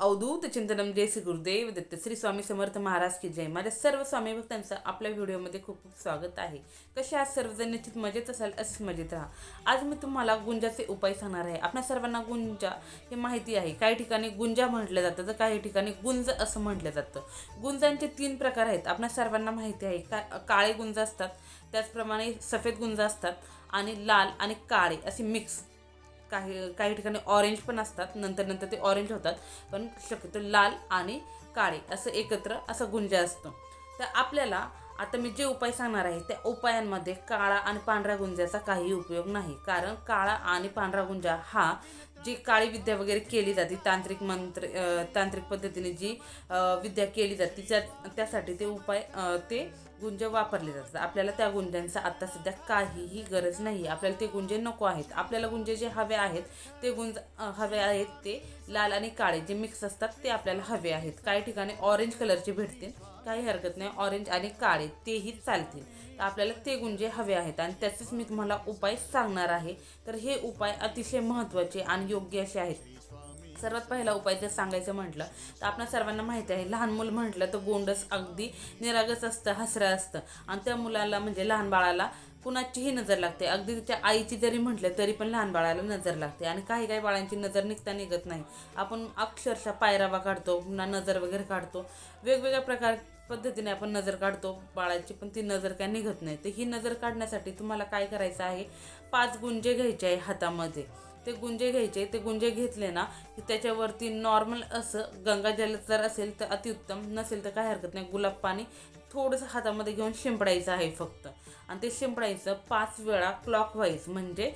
अवधूत चिंतनम जय श्री गुरुदेव दत्त श्री स्वामी समर्थ महाराज की जय. माझ्या सर्व स्वामी भक्तांचं आपल्या व्हिडिओमध्ये खूप खूप स्वागत आहे. कसे आज सर्वजण? निश्चित मजेत असाल असेच मजेत राहा. आज मी तुम्हाला गुंजाचे उपाय सांगणार आहे. आपल्या सर्वांना गुंजा हे माहिती आहे. काही ठिकाणी गुंजा म्हटलं जातं तर काही ठिकाणी गुंज असं म्हटलं जातं. गुंजांचे तीन प्रकार आहेत. आपल्या सर्वांना माहिती आहे. का काळे गुंज असतात त्याचप्रमाणे सफेद गुंज असतात आणि लाल आणि काळे असे मिक्स काही काही ठिकाणी ऑरेंज पण असतात. नंतर नंतर ते ऑरेंज होतात. पण शक्यतो लाल आणि काळे असं एकत्र असं गुंज असतो. तर आपल्याला आता मी जे उपाय सांगणार आहे त्या उपायांमध्ये काळा आणि पांढऱ्या गुंजाचा काही उपयोग नाही. कारण काळा आणि पांढरा गुंजा हा जी काळी विद्या वगैरे केली जाते तांत्रिक मंत्र तांत्रिक पद्धतीने जी विद्या केली जाते त्या त्यासाठी ते उपाय ते गुंज वापरले जातात. आपल्याला त्या गुंजांचा आत्ता सध्या काहीही गरज नाही आपल्याला ते गुंजे नको आहेत. आपल्याला गुंजे जे हवे आहेत ते गुंज हवे आहेत ते लाल आणि काळे जे मिक्स असतात ते आपल्याला हवे आहेत. काही ठिकाणी ऑरेंज कलरचे भेटतील काही हरकत नाही. ऑरेंज आणि काळे तेही चालतील. तर आपल्याला ते गुंजे हवे आहेत. आणि त्याचेच मी तुम्हाला उपाय सांगणार आहे. तर हे उपाय अतिशय महत्त्वाचे आणि योग्य असे आहेत. सर्वात पहिला उपाय जर सांगायचं म्हटलं तर आपल्या सर्वांना माहिती आहे लहान मूल म्हटलं तर गोंडस अगदी निरागस असतं हसरं असतं. आणि त्या मुलाला म्हणजे लहान बाळाला कुणाचीही नजर लागते. अगदी त्या आईची जरी म्हटलं तरी पण लहान बाळाला नजर लागते. आणि काही काही बाळांची नजर निघता निघत नाही. आपण अक्षरशः पायरावा काढतो पुन्हा नजर वगैरे काढतो. वेगवेगळ्या प्रकार पद्धतीने आपण नजर काढतो. बाळाची पण ती नजर काय निघत नाही. तर ही नजर काढण्यासाठी तुम्हाला काय करायचं आहे? पाच गुंजे घ्यायचे आहे हातामध्ये. ते गुंजे घ्यायचे ते गुंजे घेतले ना की त्याच्यावरती नॉर्मल असं गंगाजल जर असेल तर अतिउत्तम नसेल तर काय हरकत नाही. गुलाब पाणी थोडंसं हातामध्ये घेऊन शिंपडायचं आहे फक्त. आणि ते शिंपडायचं पाच वेळा क्लॉकवाईज म्हणजे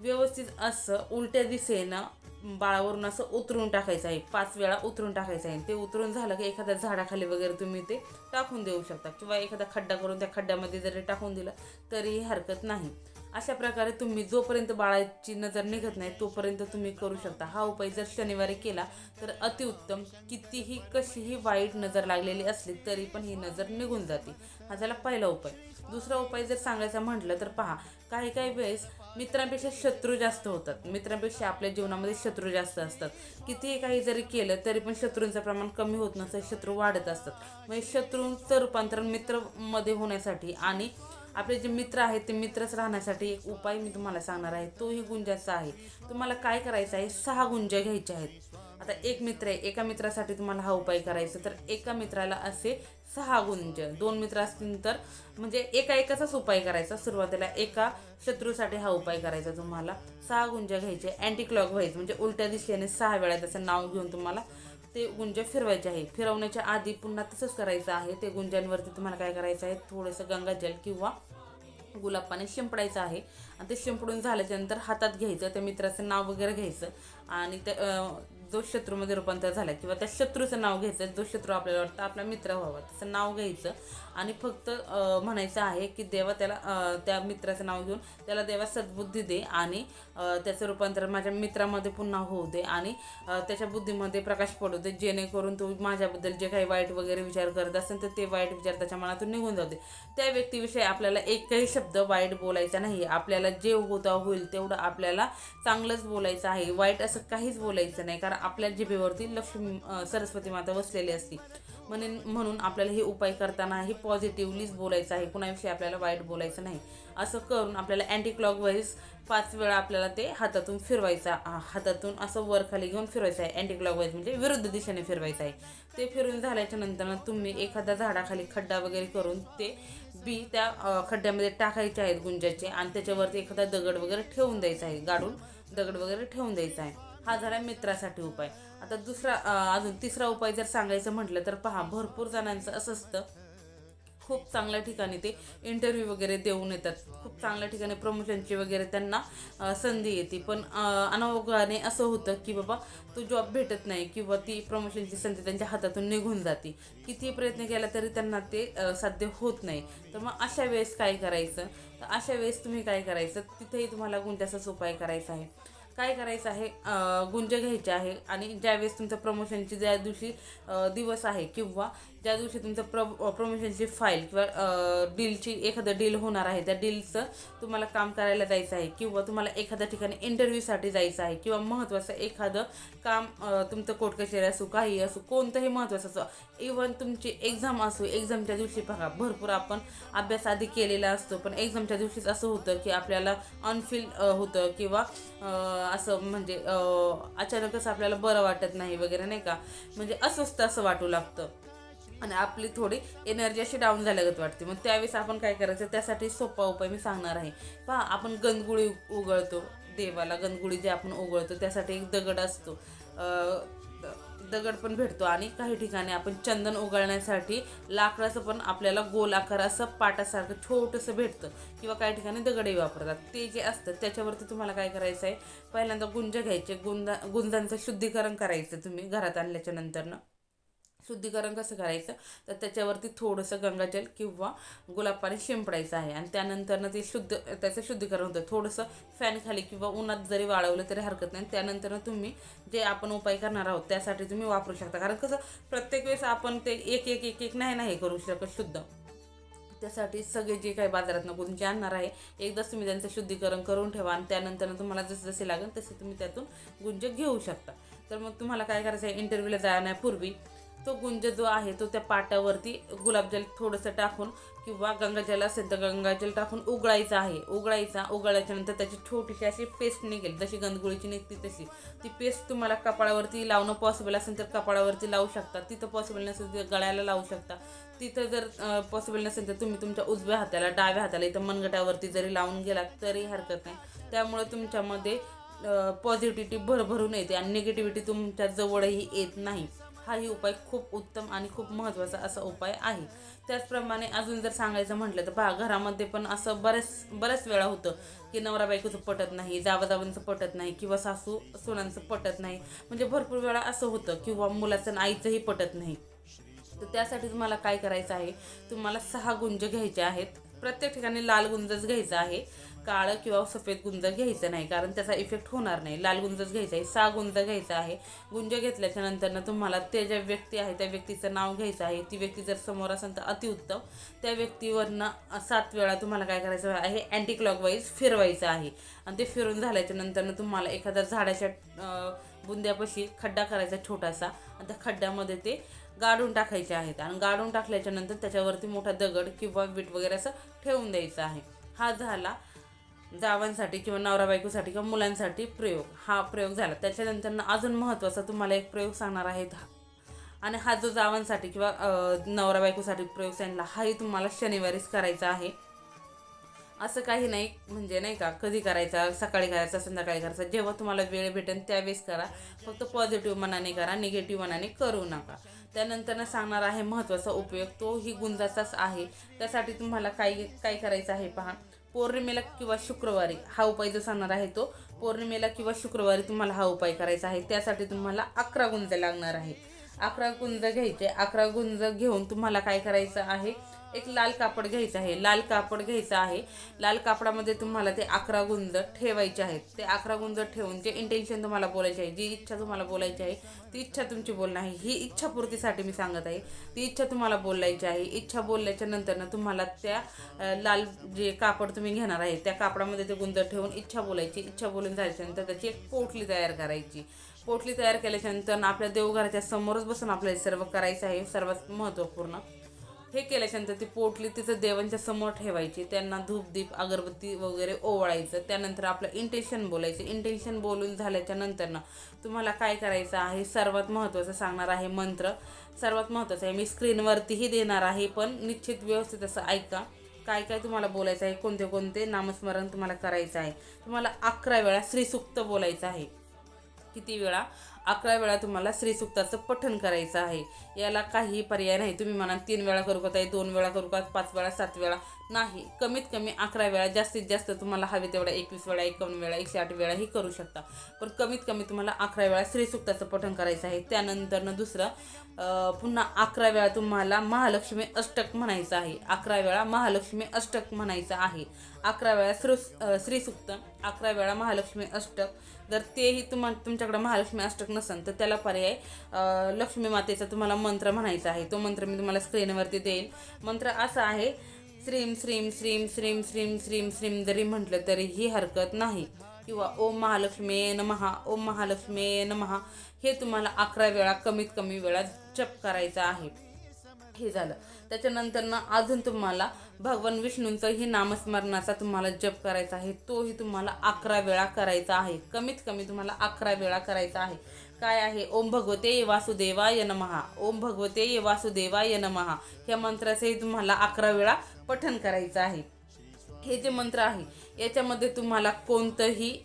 व्यवस्थित असं उलट्या दिशेनं बाळावरून असं उतरून टाकायचं आहे. पाच वेळा उतरून टाकायचं आहे. ते उतरून झालं की एखाद्या झाडाखाली वगैरे तुम्ही ते टाकून देऊ शकता. किंवा एखादा खड्डा करून त्या खड्ड्यामध्ये जरी टाकून दिलं तरीही हरकत नाही. अशा प्रकारे तुम्ही जोपर्यंत बाळाची नजर निघत नाही तोपर्यंत तुम्ही करू शकता. हा उपाय जर शनिवारी केला तर अतिउत्तम. कितीही कशीही वाईट नजर लागलेली असली तरी पण ही नजर निघून जाते. हा झाला पहिला उपाय. दुसरा उपाय जर सांगायचा म्हटलं तर पहा काही काही वेळेस मित्रांपेक्षा शत्रू जास्त होतात. मित्रांपेक्षा आपल्या जीवनामध्ये शत्रू जास्त असतात. कितीही काही जरी केलं तरी पण शत्रूंचं प्रमाण कमी होत नसतं शत्रू वाढत असतात. म्हणजे शत्रूंचं रूपांतरण मित्रमध्ये होण्यासाठी आणि आपले जे मित्र आहेत ते मित्रच राहण्यासाठी एक उपाय मी तुम्हाला सांगणार आहे. तोही गुंजाचा आहे. तुम्हाला काय करायचं आहे? सहा गुंज्या घ्यायच्या आहेत. आता एक मित्र आहे एका मित्रासाठी तुम्हाला हा उपाय करायचा तर एका मित्राला असे सहा गुंज. दोन मित्र असतील तर म्हणजे एका एकाचाच उपाय करायचा. सुरुवातीला एका शत्रूसाठी हा उपाय करायचा तुम्हाला. सहा गुंज घ्यायचे. अँटी क्लॉक व्हायचं म्हणजे उलट्या दिशेने सहा वेळा त्याचं नाव घेऊन तुम्हाला ते गुंज्या फिरवायचे आहे फिरवण्याच्या आधी पुन्हा तसंच करायचं आहे. ते गुंज्यांवरती तुम्हाला काय करायचं आहे? थोडंसं गंगाजल किंवा गुलाब पाणी शिंपडायचं आहे. आणि ते शिंपडून झाल्याच्यानंतर हातात घ्यायचं त्या मित्राचं नाव वगैरे घ्यायचं आणि ते जो शत्रूमध्ये रूपांतर झाला किंवा त्या शत्रूचं नाव घ्यायचं जो शत्रू आपल्याला वाटतं आपला मित्र व्हावा त्याचं नाव घ्यायचं. आणि फक्त म्हणायचं आहे की देवा त्याला त्या मित्राचं नाव घेऊन त्याला देवा सद्बुद्धी दे आणि त्याचं रूपांतर माझ्या मित्रामध्ये पुन्हा होऊ दे आणि त्याच्या बुद्धीमध्ये प्रकाश पडू दे. जेणेकरून तो माझ्याबद्दल जे काही वाईट वगैरे विचार करत असेल तर ते वाईट विचार त्याच्या मनातून निघून जाऊ दे. त्या व्यक्तीविषयी आपल्याला एकही शब्द वाईट बोलायचा नाही. आपल्याला जे होता होईल तेवढं आपल्याला चांगलंच बोलायचं आहे. वाईट असं काहीच बोलायचं नाही. कारण आपल्या जिभेवरती लक्ष्मी सरस्वती माता बसलेली असती. म्हणून म्हणून आपल्याला हे उपाय करताना हे पॉझिटिव्हलीच बोलायचं आहे. कुणाविषयी आपल्याला वाईट बोलायचं नाही. असं करून आपल्याला अँटी क्लॉकवाईज पाच वेळा आपल्याला ते हातातून फिरवायचं हातातून असं वर खाली घेऊन फिरवायचं आहे. अँटी क्लॉकवाईज म्हणजे विरुद्ध दिशेने फिरवायचं आहे. ते फिरून झाल्याच्यानंतर तुम्ही एखाद्या झाडाखाली खड्डा वगैरे करून ते बी त्या खड्ड्यामध्ये टाकायचे आहेत गुंजाचे आणि त्याच्यावरती एखादा दगड वगैरे ठेवून द्यायचा आहे. गाडून दगड वगैरे ठेवून द्यायचा आहे. हा झाला मित्रासाठी उपाय. आता दुसरा अजून तिसरा उपाय जर सांगायचं म्हटलं तर पहा भरपूर जणांचं असं असतं. खूप चांगल्या ठिकाणी ते इंटरव्ह्यू वगैरे देऊन येतात. खूप चांगल्या ठिकाणी प्रमोशनची वगैरे त्यांना संधी येते. पण अनावगाने असं होतं की बाबा तो जॉब भेटत नाही किंवा ती प्रमोशनची संधी त्यांच्या हातातून निघून जाते. किती प्रयत्न केला तरी त्यांना ते साध्य होत नाही. तर मग अशा वेळेस काय करायचं? तर अशा वेळेस तुम्ही काय करायचं? तिथेही तुम्हाला गुंट्याचाच उपाय करायचा आहे. काय करायचं आहे? गुंज घ्यायचे आहे आणि ज्यावेळेस तुमचं प्रमोशनची ज्या दिवशी दिवस आहे किंवा ज्या दिवशी तुमचं प्र प्रमोशनची फाईल किंवा डीलची एखादं डील होणार आहे त्या डीलचं तुम्हाला काम करायला जायचं आहे किंवा तुम्हाला एखाद्या ठिकाणी इंटरव्ह्यूसाठी जायचं आहे किंवा महत्त्वाचं एखादं काम तुमचं कोर्ट कचेरी असो काही असो कोणतंही महत्त्वाचं असो इव्हन तुमची एक्झाम असो एक्झामच्या दिवशी बघा भरपूर आपण अभ्यास आधी केलेला असतो पण एक्झामच्या दिवशीच असं होतं की आपल्याला अनफील होतं किंवा असं म्हणजे अचानकच आपल्याला बरं वाटत नाही वगैरे नाही का? म्हणजे अस्वस्थ असं वाटू लागतं. आणि आपली थोडी एनर्जी अशी डाऊन झाल्यागत वाटते. मग त्यावेळेस आपण काय करायचं? त्यासाठी सोपा उपाय मी सांगणार आहे. पहा आपण गंदगुळी उगळतो देवाला गंदगुळी जे आपण उगळतो त्यासाठी एक दगड असतो. दगड पण भेटतो आणि काही ठिकाणी आपण चंदन उगाळण्यासाठी लाकडाचं पण आपल्याला गोल आकार असं पाटासारखं छोटंसं भेटतं किंवा काही ठिकाणी दगडही वापरतात. ते जे असतं त्याच्यावरती तुम्हाला काय करायचं आहे पहिल्यांदा गुंज घ्यायचे. गुंदा गुंजांचं शुद्धीकरण करायचं तुम्ही घरात आणल्याच्या नंतरनं. शुद्धीकरण कसं करायचं? तर त्याच्यावरती थोडंसं गंगाजल किंवा गुलाब पाणी शिंपडायचं आहे. आणि त्यानंतरनं ते शुद्ध त्याचं शुद्धीकरण होतं. थोडंसं फॅन खाली किंवा उन्हात जरी वाळवलं तरी हरकत नाही. त्यानंतरनं तुम्ही जे आपण उपाय करणार आहोत त्यासाठी तुम्ही वापरू शकता. कारण कसं प्रत्येक वेळेस आपण ते एक एक एक एक नाही नाही करू शकत शुद्ध. त्यासाठी सगळे जे काही बाजारात जे आणणार आहे एकदाच तुम्ही त्यांचं शुद्धीकरण करून ठेवा. आणि त्यानंतर तुम्हाला जसे जसे लागेल तसे तुम्ही त्यातून गुंज घेऊ शकता. तर मग तुम्हाला काय करायचं आहे? इंटरव्ह्यूला जाण्यापूर्वी तो गुंज जो आहे तो त्या पाटावरती गुलाबजल थोडंसं टाकून किंवा गंगाजल असेल तर गंगाजल टाकून उगळायचा आहे. उगळायचा उगळल्याच्या नंतर त्याची छोटीशी अशी पेस्ट निघेल. जशी गंदगुळीची निघते तशी. ती पेस्ट तुम्हाला कपाळावरती लावणं पॉसिबल असेल तर कपाळावरती लावू शकता. तिथं पॉसिबल नसेल तर गळ्याला लावू शकता. तिथं जर पॉसिबल नसेल तर तुम्ही तुमच्या उजव्या हाताला डाव्या हाताला इथं मनगटावरती जरी लावून गेलात तरी हरकत नाही. त्यामुळे तुमच्यामध्ये पॉझिटिव्हिटी भरभरून येते आणि निगेटिव्हिटी तुमच्या जवळही येत नाही. हाही उपाय खूप उत्तम आणि खूप महत्त्वाचा असा उपाय आहे. त्याचप्रमाणे अजून जर सांगायचं म्हटलं तर बा घरामध्ये पण असं बरेच बऱ्याच वेळा होतं की नवरा बायकोचं पटत नाही जावाजावांचं पटत नाही किंवा सासू सुनांचं पटत नाही. म्हणजे भरपूर वेळा असं होतं किंवा मुलाचं आईचंही पटत नाही. तर त्यासाठी तुम्हाला काय करायचं आहे? तुम्हाला सहा गुंज घ्यायचे आहेत. प्रत्येक ठिकाणी लाल गुंजच घ्यायचा आहे. काळं किंवा सफेद गुंज घ्यायचं नाही कारण त्याचा इफेक्ट होणार नाही. लाल गुंजच घ्यायचा आहे सा गुंज घ्यायचा आहे. गुंज घेतल्याच्या नंतरनं तुम्हाला ते ज्या व्यक्ती आहे त्या व्यक्तीचं नाव घ्यायचं आहे. ती व्यक्ती जर समोर असेल तर अतिउत्तम. त्या व्यक्तीवरनं सात वेळा तुम्हाला काय करायचं आहे अँटी क्लॉकवाईज फिरवायचं आहे. आणि ते फिरून झाल्याच्या नंतरनं तुम्हाला एखाद्या झाडाच्या बुंद्यापाशी खड्डा करायचा छोटासा. आणि त्या खड्ड्यामध्ये ते गाडून टाकायचे आहेत. आणि गाडून टाकल्याच्या नंतर त्याच्यावरती मोठा दगड किंवा वीट वगैरे असं ठेवून द्यायचं आहे. हा झाला जावांसाठी किंवा नवरा बायकोसाठी किंवा मुलांसाठी प्रयोग. हा प्रयोग झाला. त्याच्यानंतर अजून महत्त्वाचा तुम्हाला एक प्रयोग सांगणार आहे हा. आणि हा जो जावांसाठी किंवा नवरा बायकोसाठी प्रयोग सांगितला हाही तुम्हाला शनिवारीच करायचा आहे. असं काही नाही म्हणजे नाही का कधी करायचा? सकाळी करायचा संध्याकाळी करायचा. जेव्हा तुम्हाला वेळ भेटेल त्यावेळेस करा. फक्त पॉझिटिव्ह मनाने करा निगेटिव्ह मनाने करू नका. त्यानंतर सांगणार आहे महत्त्वाचा उपयोग तो ही गुंजाचाच आहे. त्यासाठी तुम्हाला काय काय करायचं आहे पहा. पौर्णिमेला किंवा शुक्रवारी हा उपाय जो सांगणार आहे तो पौर्णिमेला किंवा शुक्रवारी तुम्हाला हा उपाय करायचा आहे. त्यासाठी तुम्हाला अकरा गुंज लागणार आहे अकरा गुंज घ्यायचे. अकरा गुंज घेऊन तुम्हाला काय करायचं आहे? एक लाल कापड घ्यायचं आहे. लाल कापड घ्यायचं आहे. लाल कापडामध्ये तुम्हाला ते अकरा गुंज ठेवायचे आहेत. ते अकरा गुंज ठेवून जे इंटेन्शन तुम्हाला बोलायचे आहे जी इच्छा तुम्हाला बोलायची आहे ती इच्छा तुमची बोलणं आहे. ही इच्छापूर्तीसाठी मी सांगत आहे. ती इच्छा तुम्हाला बोलायची आहे. इच्छा बोलल्याच्या नंतरनं तुम्हाला त्या लाल जे कापड तुम्ही घेणार आहे त्या कापडामध्ये ते गुंज ठेवून इच्छा बोलायची. इच्छा बोलून झाल्याच्यानंतर त्याची एक पोटली तयार करायची. पोटली तयार केल्याच्यानंतर आपल्या देवघराच्या समोरच बसून आपल्याला सर्व करायचं आहे. सर्वात महत्त्वपूर्ण हे केल्याच्यानंतर ती पोटली तिचं देवांच्या समोर ठेवायची. त्यांना धूप दीप अगरबत्ती वगैरे ओवाळायचं. त्यानंतर आपलं इंटेन्शन बोलायचं. इंटेन्शन बोलून झाल्याच्या नंतरनं तुम्हाला काय करायचं आहे? सर्वात महत्त्वाचं सांगणार आहे मंत्र. सर्वात महत्त्वाचं आहे मी स्क्रीनवरतीही देणार आहे पण निश्चित व्यवस्थित असं ऐका. काय काय तुम्हाला बोलायचं आहे? कोणते कोणते? नामस्मरण तुम्हाला करायचं आहे. तुम्हाला अकरा वेळा श्रीसुक्त बोलायचं आहे. किती वेळा? अकरा वेळा तुम्हाला श्रीसुक्ताचं पठण करायचं आहे. याला काही पर्याय नाही. तुम्ही म्हणा तीन वेळा करू का ताई? दोन वेळा करू का? पाच वेळा सात वेळा? नाही. कमीत कमी अकरा वेळा जास्तीत जास्त तुम्हाला हवे तेवढ्या एकवीस वेळा एकावन्न वेळा एकशे आठ वेळाही करू शकता. पण कमीत कमी तुम्हाला अकरा वेळा श्रीसुक्ताचं पठण करायचं आहे. त्यानंतरनं दुसरं पुन्हा अकरा वेळा तुम्हाला महालक्ष्मी अष्टक म्हणायचं आहे. अकरा वेळा महालक्ष्मी अष्टक म्हणायचं आहे. अकरा वेळा श्री अं, श्रीसुक्त अकरा वेळा महालक्ष्मी अष्टक जर तेही तुम तुमच्याकडे महालक्ष्मी अष्टक नसेल तर त्याला पर्याय लक्ष्मी मातेचा तुम्हाला मंत्र म्हणायचा आहे. तो मंत्र मी तुम्हाला स्क्रीनवरती देईल मंत्र असा आहे श्रीम श्रीम श्रीम श्रीम श्रीम श्रीम श्रीम जरी म्हटलं तरी ही हरकत नाही. किंवा ओम महालक्ष्मी नमहा ओम महालक्ष्मी नमहा हे तुम्हाला अकरा वेळा कमीत कमी वेळा जप करायचा आहे. हे झालं. त्याच्यानंतर ना अजून तुम्हाला भगवान विष्णूंचं हे नामस्मरणाचा तुम्हाला जप करायचा आहे तोही तुम्हाला अकरा वेळा करायचा आहे. कमीत कमी तुम्हाला अकरा वेळा करायचा आहे. काय आहे? ओम भगवते ये वासुदेवाय नमहा. ओम भगवते ये वासुदेवाय नमहा. ह्या मंत्राचंही तुम्हाला अकरा वेळा पठण करायचं आहे. हे जे मंत्र आहे याच्यामध्ये तुम्हाला कोणतंही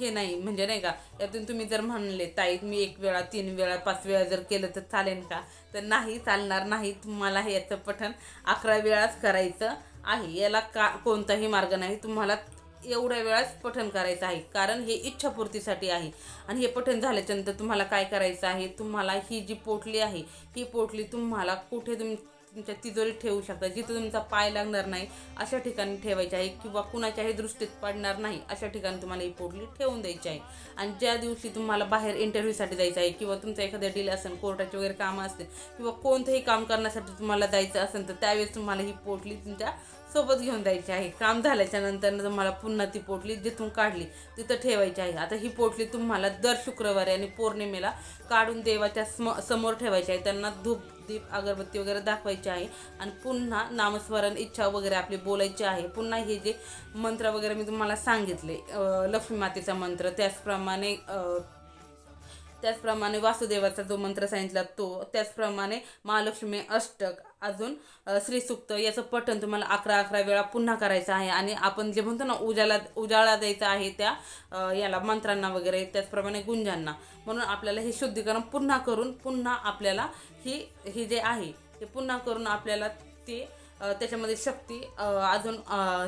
हे नाही म्हणजे नाही का यातून तुम्ही जर म्हणले ताई मी एक वेळा तीन वेळा पाच वेळा जर केलं तर चालेल का? तर नाही चालणार नाही तुम्हाला हे याचं पठण अकरा वेळाच करायचं आहे. याला का कोणताही मार्ग नाही. तुम्हाला एवढ्या वेळाच पठण करायचं आहे कारण हे इच्छापूर्तीसाठी आहे. आणि हे पठण झाल्याच्यानंतर तुम्हाला काय करायचं आहे? तुम्हाला ही जी पोटली आहे ही पोटली तुम्हाला कुठे तुम तुमच्या तिजोरीत ठेवू शकता जिथं तुमचा पाय लागणार नाही अशा ठिकाणी ठेवायची आहे किंवा कुणाच्याही दृष्टीत पडणार नाही अशा ठिकाणी तुम्हाला ही पोटली ठेवून द्यायची आहे. आणि ज्या दिवशी तुम्हाला बाहेर इंटरव्ह्यूसाठी जायचं आहे किंवा तुमचं एखादं डील असेल कोर्टाचे वगैरे कामं असतील किंवा कोणतंही काम करण्यासाठी तुम्हाला जायचं असेल तर त्यावेळेस तुम्हाला ही पोटली तुमच्यासोबत घेऊन द्यायची आहे. काम झाल्याच्यानंतर तुम्हाला पुन्हा ती पोटली जिथून काढली तिथं ठेवायची आहे. आता ही पोटली तुम्हाला दर शुक्रवारी आणि पौर्णिमेला काढून देवाच्या स्म समोर ठेवायची आहे. त्यांना धूप दीप अगरबत्ती वगैरे दाखवायची आहे. आणि पुन्हा नामस्मरण इच्छा वगैरे आपली बोलायची आहे. पुन्हा हे जे मंत्र वगैरे मी तुम्हाला सांगितले लक्ष्मी मातेचा मंत्र त्याचप्रमाणे त्याचप्रमाणे वासुदेवाचा जो मंत्र सांगितला तो त्याचप्रमाणे महालक्ष्मी अष्टक अजून अ, श्रीसुक्त याचं पठण तुम्हाला अकरा अकरा वेळा पुन्हा करायचं आहे. आणि आपण जे म्हणतो ना उजाला उजाळा द्यायचा आहे त्या याला मंत्रांना वगैरे त्याचप्रमाणे गुंजांना. म्हणून आपल्याला हे शुद्धीकरण पुन्हा करून पुन्हा आपल्याला ही ही जे आहे ते पुन्हा करून आपल्याला ते त्याच्यामध्ये शक्ती अजून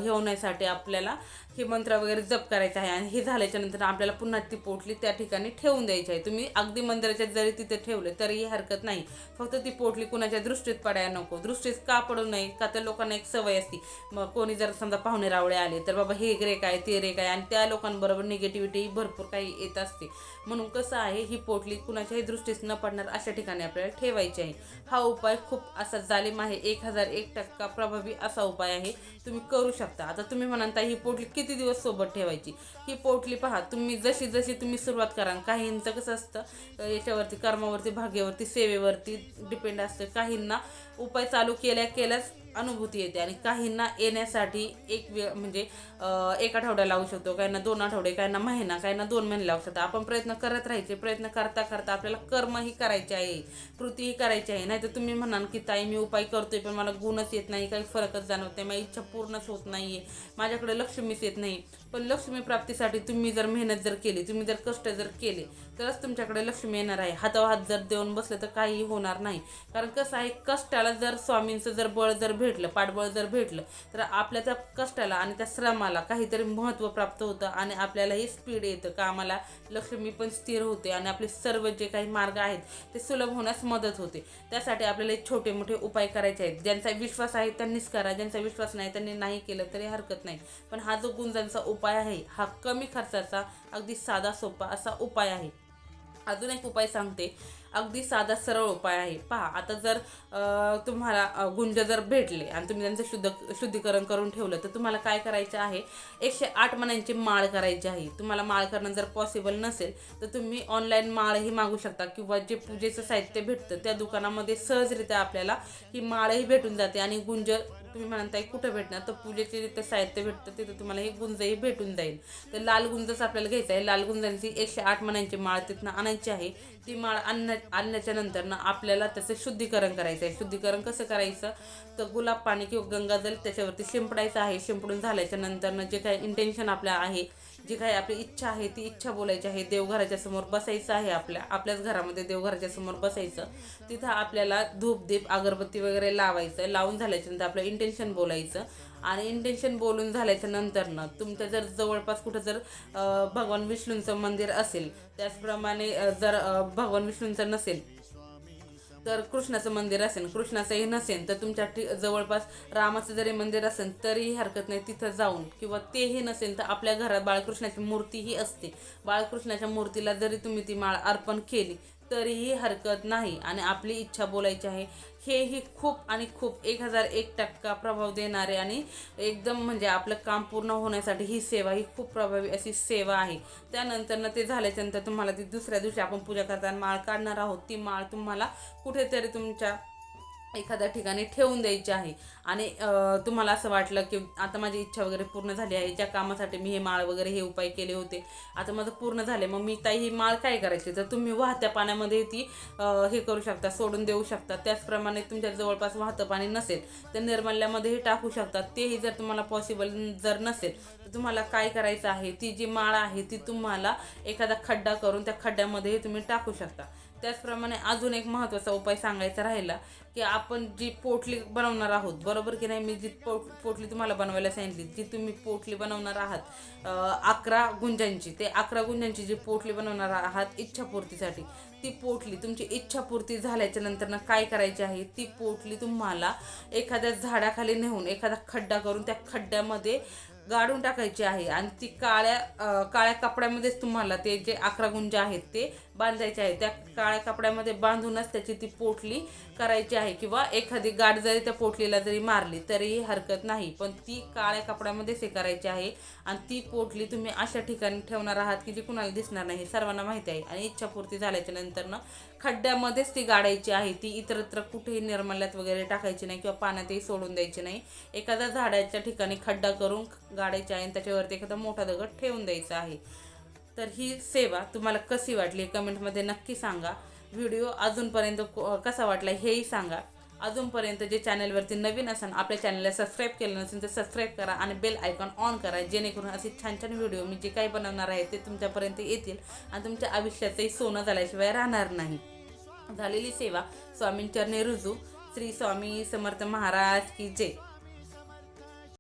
हे होण्यासाठी आपल्याला हे मंत्र वगैरे जप करायचं आहे आणि हे झाल्याच्यानंतर आपल्याला पुन्हा ती पोटली त्या ठिकाणी ठेवून द्यायची आहे. तुम्ही अगदी मंदिराच्या जरी तिथे ठेवले तरीही हरकत नाही. फक्त ती पोटली कुणाच्या दृष्टीत पडायला नको. दृष्टीत का पडू नये? का तर लोकांना एक सवय असती? मग कोणी जर समजा पाहुणे रावळे आले तर बाबा हे रे काय ते रे काय आणि त्या लोकांबरोबर निगेटिव्हिटी भरपूर काही येत असते. म्हणून कसं आहे ही पोटली कुणाच्याही दृष्टीस न पडणार अशा ठिकाणी आपल्याला ठेवायची आहे. हा उपाय खूप असा जालिम आहे. एक हजार एक टक्का प्रभावी असा उपाय आहे. तुम्ही करू शकता. आता तुम्ही म्हणाल ही पोटली किती दिवस सोबत ठेवायची? ही पोटली पहा तुम्ही जशी जशी तुम्ही सुरुवात करा काहींचं कसं असतं याच्यावरती कर्मावरती भाग्यावरती सेवेवरती डिपेंड असतं. काहींना उपाय चालू केल्या केल्याच अनुभूती येते आणि काहींना येण्यासाठी एक वेळ म्हणजे एक आठवडा लावू शकतो काहींना दोन आठवडे काहींना महिना काहींना दोन महिने लावू शकतो. आपण प्रयत्न करत राहायचे प्रयत्न करता करता आपल्याला कर्मही करायचे आहे कृतीही करायची आहे. नाहीतर तुम्ही म्हणाल की ताई मी उपाय करतोय पण मला गुणच येत नाही काही फरकच जाणवत नाही माझी इच्छा पूर्णच होत नाही आहे माझ्याकडे लक्ष्मीच येत नाही. पण लक्ष्मी प्राप्तीसाठी तुम्ही जर मेहनत जर केली तुम्ही जर कष्ट जर केले तरच तुमच्याकडे लक्ष्मी येणार आहे. हातावर हात जर देऊन बसले तर काहीही होणार नाही. कारण कसं आहे कष्टाला जर स्वामींचं जर बळ जर भेटलं पाठबळ जर भेटलं तर आपल्या त्या कष्टाला आणि त्या श्रमाला काहीतरी महत्त्व प्राप्त होतं आणि आपल्यालाही स्पीड येतं कामाला लक्ष्मी पण स्थिर होते आणि आपले सर्व जे काही मार्ग आहेत ते सुलभ होण्यास मदत होते. त्यासाठी आपल्याला छोटे मोठे उपाय करायचे आहेत. ज्यांचा विश्वास आहे त्यांनीच करा ज्यांचा विश्वास नाही त्यांनी नाही केलं तरी हरकत नाही. पण हा जो गुंजांचा उपाय आहे हा कमी खर्चाचा अगदी साधा सोपा असा उपाय आहे. अजून एक उपाय सांगते. अगदी साधा सरळ उपाय आहे. पहा आता जर तुम्हाला गुंज जर भेटले आणि तुम्ही त्यांचं शुद्ध शुद्धीकरण करून ठेवलं तर तुम्हाला काय करायचं आहे? एकशे आठ मण्यांची माळ करायची आहे. तुम्हाला माळ करणं जर पॉसिबल नसेल तर तुम्ही ऑनलाईन माळही मागू शकता किंवा जे पूजेचं साहित्य भेटतं त्या दुकानामध्ये सहजरित्या आपल्याला ही माळही भेटून जाते आणि गुंज तुम्ही म्हणताय कुठं भेटणार? तर पूजेचे जिथे साहित्य भेटतं तिथं तुम्हाला हे गुंजही भेटून जाईल. तर लाल गुंजच आपल्याला घ्यायचं आहे. लाल गुंजांची एकशे आठ मण्यांची माळ तिथनं आणायची आहे. ती माळ आणण्या आणण्याच्या नंतर ना आपल्याला त्याचं शुद्धीकरण करायचं आहे. शुद्धीकरण कसं करायचं? तर गुलाब पाणी किंवा गंगाजल त्याच्यावरती शिंपडायचं आहे. शिंपडून झाल्याच्यानंतर जे काही इंटेन्शन आपल्या आहे जी काही आपली इच्छा आहे ती इच्छा बोलायची आहे देवघराच्या समोर बसायचं आहे आपल्या आपल्याच घरामध्ये देवघराच्या समोर बसायचं. तिथं आपल्याला धूप दीप अगरबत्ती वगैरे लावायचं लावून झाल्याच्यानंतर आपलं इंटेन्शन बोलायचं. आणि इंटेन्शन बोलून झाल्याच्यानंतर ना तुमच्या जर जवळपास कुठं जर भगवान विष्णूंचं मंदिर असेल त्याचप्रमाणे जर भगवान विष्णूंचं नसेल तर कृष्णाचं मंदिर असेल कृष्णाचंही नसेल तर तुमच्या जवळपास रामाचं जरी मंदिर असेल तरीही हरकत नाही तिथं जाऊन. किंवा तेही नसेल तर आपल्या घरात बाळकृष्णाची मूर्तीही असते. बाळकृष्णाच्या मूर्तीला जरी तुम्ही ती माळ अर्पण केली तरीही हरकत नाही आणि आपली इच्छा बोलायची आहे. हेही खूप आणि खूप एक हजार एक टक्का प्रभाव देणारे आणि एकदम म्हणजे आपलं काम पूर्ण होण्यासाठी ही सेवा ही खूप प्रभावी अशी सेवा आहे. त्यानंतर ते झाल्याच्यानंतर तुम्हाला ती दुसऱ्या दिवशी आपण पूजा करताना माळ काढणार आहोत. ती माळ तुम्हाला कुठेतरी तुमच्या एखाद्या ठिकाणी ठेवून द्यायची आहे. आणि तुम्हाला असं वाटलं की आता माझी इच्छा वगैरे पूर्ण झाली आहे ज्या कामासाठी मी हे माळ वगैरे हे उपाय केले होते आता माझं पूर्ण झाले मग मी ताई ही माळ काय करायची? तर तुम्ही वाहत्या पाण्यामध्ये ती हे करू शकता सोडून देऊ शकता त्याचप्रमाणे तुमच्या जवळपास वाहतं पाणी नसेल तर निर्मल्यामध्येही टाकू शकता. तेही जर तुम्हाला पॉसिबल जर नसेल तर तुम्हाला काय करायचं आहे? ती जी माळ आहे ती तुम्हाला एखादा खड्डा करून त्या खड्ड्यामध्येही तुम्ही टाकू शकता. त्याचप्रमाणे अजून एक महत्त्वाचा उपाय सांगायचा राहिला की आपण जी पोटली बनवणार आहोत बरोबर की नाही? मी जी पोट पोटली तुम्हाला बनवायला सांगितली जी तुम्ही पोटली बनवणार आहात अकरा गुंजांची ते अकरा गुंजांची जी पोटली बनवणार आहात इच्छापूर्तीसाठी ती पोटली तुमची इच्छापूर्ती झाल्याच्यानंतर काय करायची आहे? ती पोटली तुम्हाला एखाद्या झाडाखाली नेऊन एखादा खड्डा करून त्या खड्ड्यामध्ये गाडून टाकायची आहे. आणि ती काळ्या काळ्या कपड्यामध्येच तुम्हाला ते जे अकरा गुंज आहेत ते बांधायचे आहे त्या काळ्या कपड्यामध्ये बांधूनच त्याची ती पोटली करायची आहे. किंवा एखादी गाठ जरी त्या पोटलीला जरी मारली तरीही हरकत नाही. पण ती काळ्या कपड्यामध्येच हे करायची आहे. आणि ती पोटली तुम्ही अशा ठिकाणी ठेवणार आहात की जी कुणाला दिसणार नाही सर्वांना माहिती आहे. आणि इच्छापूर्ती झाल्याच्यानंतर खड्ड्यामध्येच ती गाडायची आहे. ती इतरत्र कुठेही निर्मल्यात वगैरे टाकायची नाही किंवा पाण्यातही सोडून द्यायची नाही. एखाद्या झाडाच्या ठिकाणी खड्डा करून गाडायची आहे आणि त्याच्यावरती एखादा मोठा दगड ठेवून द्यायचा आहे. तर ही सेवा तुम्हाला कशी वाटली? कमेंटमध्ये नक्की सांगा. व्हिडिओ अजूनपर्यंत कसा वाटला हेही सांगा. अजूनपर्यंत जे चॅनलवरती नवीन असाल आपल्या चॅनलला सबस्क्राईब केलं नसेल तर सबस्क्राईब करा आणि बेल आयकॉन ऑन करा जेणेकरून असे छान छान व्हिडिओ मी जे काही बनवणार आहे ते तुमच्यापर्यंत येतील आणि तुमच्या आयुष्याचंही सोनं झाल्याशिवाय राहणार नाही. झालेली सेवा स्वामींचरणी रुजू. श्री स्वामी समर्थ महाराज की जय.